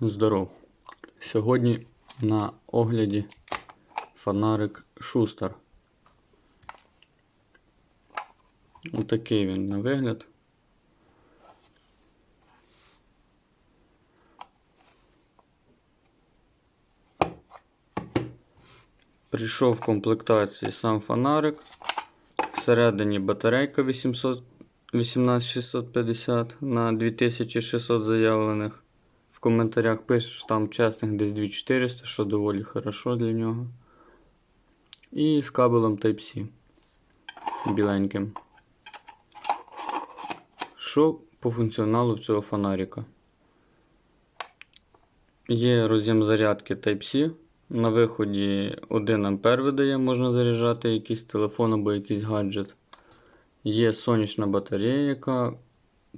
Здоров. Сьогодні на огляді фонарик Шустер. Отакий він на вигляд. Прийшов в комплектації сам фонарик. Всередині батарейка 800, 18650 на 2600 заявлених. Коментарях пишеш, там чесних десь 2400, що доволі хорошо для нього. І з кабелем Type-C біленьким. Що по функціоналу в цього фонарика? Є роз'єм зарядки Type-C. На виході 1 А видає, можна заряджати якийсь телефон або якийсь гаджет. Є сонячна батарея, яка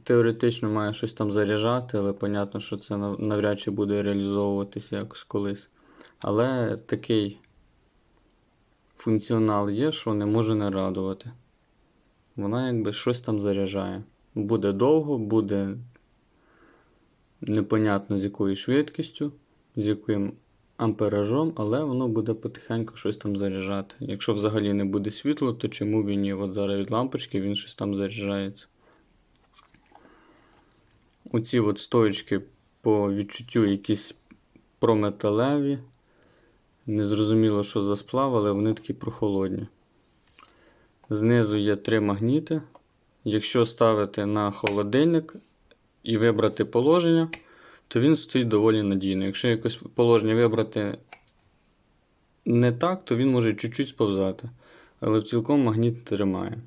теоретично має щось там заряджати, але понятно, що це навряд чи буде реалізовуватися якось колись. Але такий функціонал є, що не може не радувати. Вона якби щось там заряджає. Буде довго, буде непонятно з якою швидкістю, з яким амперажом, але воно буде потихеньку щось там заряджати. Якщо взагалі не буде світло, то чому б і ні? От зараз від лампочки він щось там заряджається. Оці от стоечки по відчуттю якісь прометалеві. Незрозуміло, що за сплав, але вони такі прохолодні. Знизу є три магніти. Якщо ставити на холодильник і вибрати положення, то він стоїть доволі надійно. Якщо якось положення вибрати не так, то він може чуть-чуть сповзати. Але цілком магніт тримає.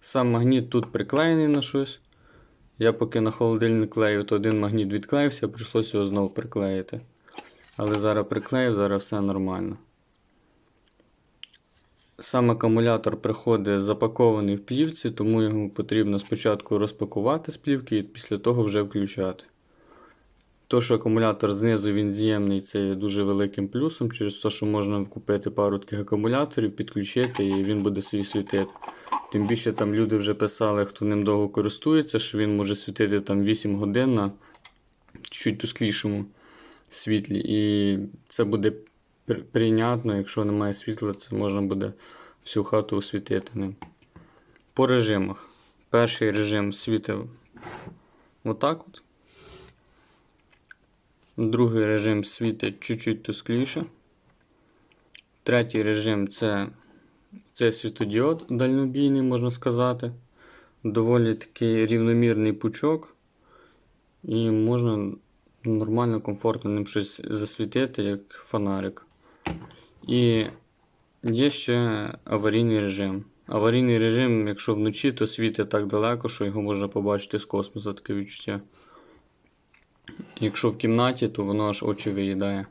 Сам магніт тут приклеєний на щось. Я поки на холодильник клею, то один магніт відклеївся, прийшлося його знову приклеїти. Але зараз приклеїв, зараз все нормально. Сам акумулятор приходить запакований в плівці, тому його потрібно спочатку розпакувати з плівки і після того вже включати. То, що акумулятор знизу він з'ємний, це є дуже великим плюсом, через те, що можна купити пару таких акумуляторів, підключити і він буде свій світити. Тим більше там люди вже писали, хто ним довго користується, що він може світити там 8 годин на чуть тусклішому світлі. І це буде прийнятно, якщо немає світла, це можна буде всю хату освітити ним. По режимах. Перший режим світив отак от. Другий режим світить чуть-чуть тускліше. Третій режим це, це світодіод дальнобійний, можна сказати. Доволі такий рівномірний пучок. І можна нормально, комфортно ним щось засвітити, як фонарик. І є ще аварійний режим. Аварійний режим, якщо вночі, то світить так далеко, що його можна побачити з космосу, таке відчуття. Якщо в кімнаті, то воно аж очі виїдає.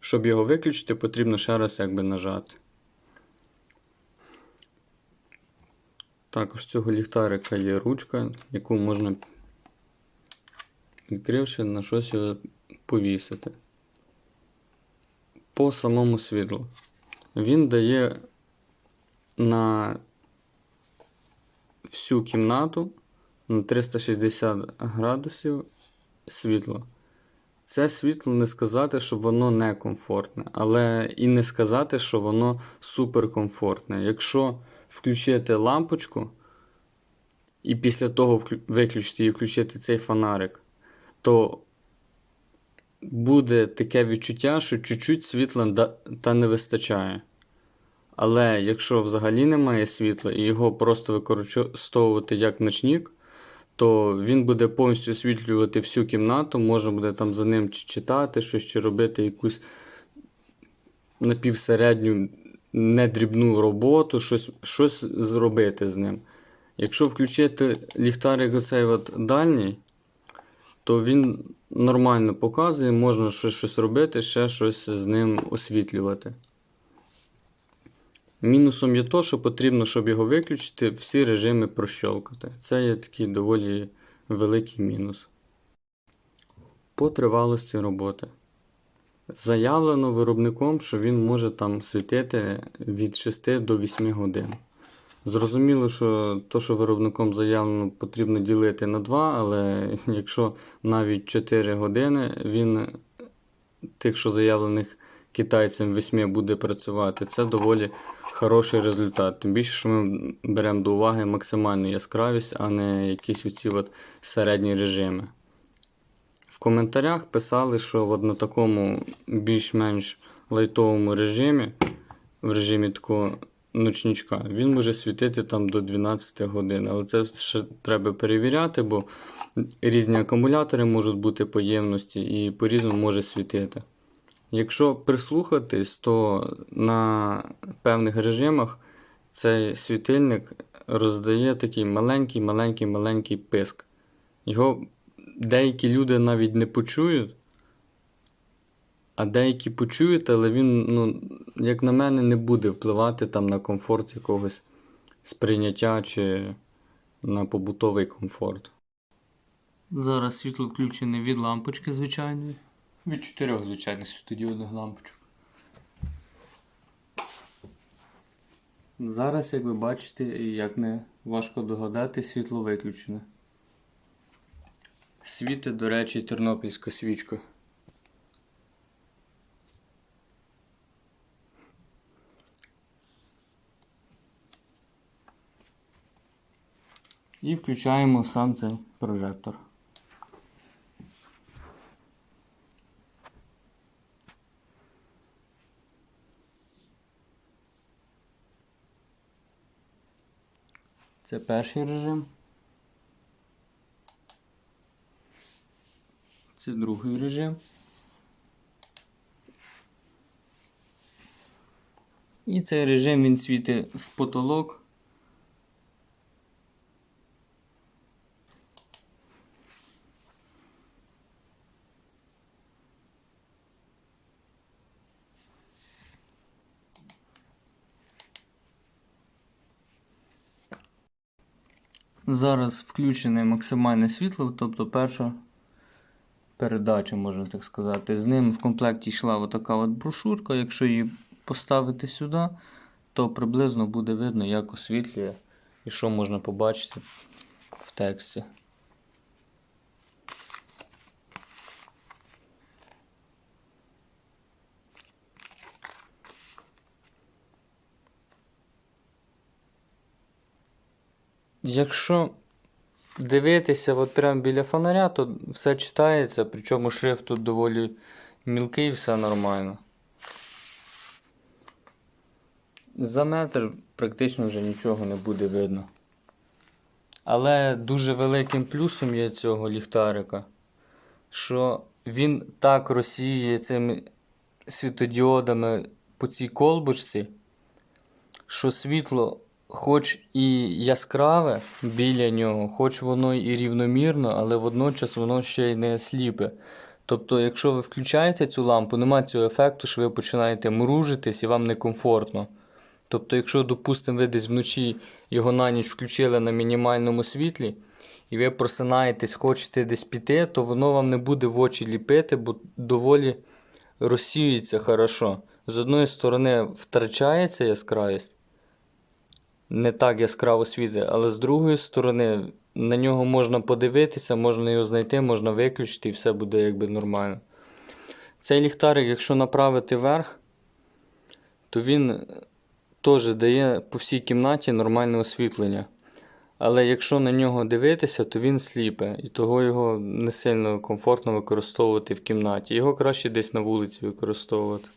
Щоб його виключити, потрібно ще раз якби нажати. Також цього ліхтарика є ручка, яку можна, відкривши, на щось його повісити. По самому світлу. Він дає на всю кімнату на 360 градусів світло. Це світло не сказати, що воно некомфортне, але і не сказати, що воно суперкомфортне. Якщо включити лампочку і після того виключити і включити цей фонарик, то буде таке відчуття, що чуть-чуть світла та не вистачає. Але якщо взагалі немає світла і його просто використовувати як ночник, то він буде повністю освітлювати всю кімнату, можна буде там за ним чи читати щось, чи робити якусь напівсередню недрібну роботу, щось, щось зробити з ним. Якщо включити ліхтарик оцей от дальній, то він нормально показує, можна щось, щось робити, ще щось з ним освітлювати. Мінусом є то, що потрібно, щоб його виключити, всі режими прощолкати. Це є такий доволі великий мінус. По тривалості роботи. Заявлено виробником, що він може там світити від 6 до 8 годин. Зрозуміло, що то, що виробником заявлено, потрібно ділити на 2, але якщо навіть 4 години він тих, що заявлених китайцям 8 буде працювати, це доволі хороший результат. Тим більше, що ми беремо до уваги максимальну яскравість, а не якісь оці от середні режими. В коментарях писали, що от на такому більш-менш лайтовому режимі, в режимі такого ночничка, він може світити там до 12 годин. Але це ще треба перевіряти, бо різні акумулятори можуть бути по ємності і по-різному може світити. Якщо прислухатись, то на певних режимах цей світильник роздає такий маленький, маленький, маленький писк. Його деякі люди навіть не почують, а деякі почують, але він, ну, як на мене, не буде впливати там на комфорт якогось сприйняття чи на побутовий комфорт. Зараз світло включене від лампочки звичайної. Від чотирьох звичайних світодіодних лампочок. Зараз, як ви бачите, як не важко догадати, світло виключене. Світить, до речі, тернопільська свічка. І включаємо сам цей прожектор. Це перший режим. Це другий режим. І цей режим він світить в потолок. Зараз включене максимальне світло, тобто перша передача, можна так сказати. З ним в комплекті йшла отака от брошурка. Якщо її поставити сюди, то приблизно буде видно, як освітлює і що можна побачити в тексті. Якщо дивитися от прямо біля фонаря, то все читається, причому шрифт тут доволі мілкий, все нормально. За метр практично вже нічого не буде видно. Але дуже великим плюсом є цього ліхтарика, що він так розсіює цими світодіодами по цій колбочці, що світло хоч і яскраве біля нього, хоч воно і рівномірно, але водночас воно ще й не сліпе. Тобто, якщо ви включаєте цю лампу, немає цього ефекту, що ви починаєте мружитись і вам некомфортно. Тобто, якщо, допустимо, ви десь вночі його на ніч включили на мінімальному світлі, і ви просинаєтесь, хочете десь піти, то воно вам не буде в очі ліпити, бо доволі розсіюється хорошо. З одної сторони втрачається яскравість, не так яскраво світить, але з другої сторони на нього можна подивитися, можна його знайти, можна виключити і все буде якби нормально. Цей ліхтарик, якщо направити вверх, то він теж дає по всій кімнаті нормальне освітлення. Але якщо на нього дивитися, то він сліпе, і того його не сильно комфортно використовувати в кімнаті. Його краще десь на вулиці використовувати.